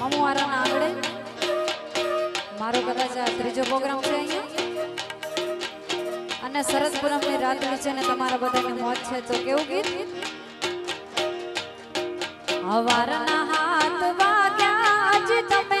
મામો વારાના આંગણે મારો કદાચ ત્રીજો પ્રોગ્રામ છે અહીંયા. અને સરસ પૂનમની રાત છે ને તમારા બધાને મોજ છે તો કેવું ગીત? હવારના હાથ વાગ્યા આજે તમે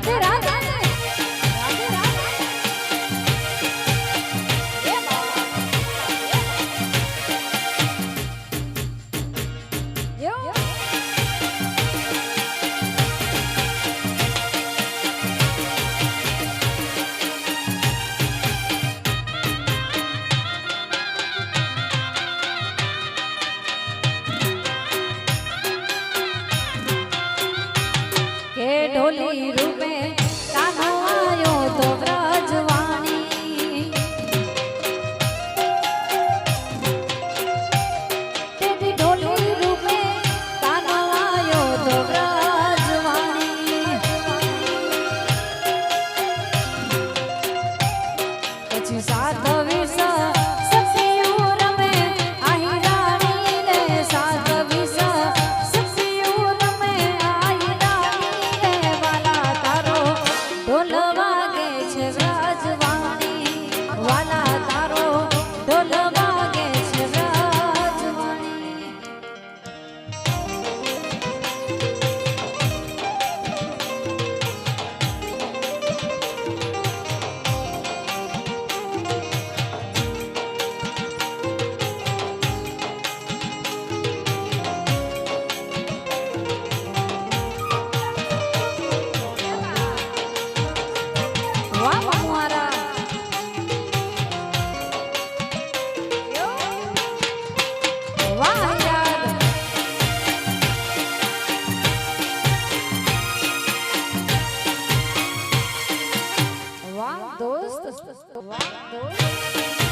terapia. દોસ્ત દોસ્ત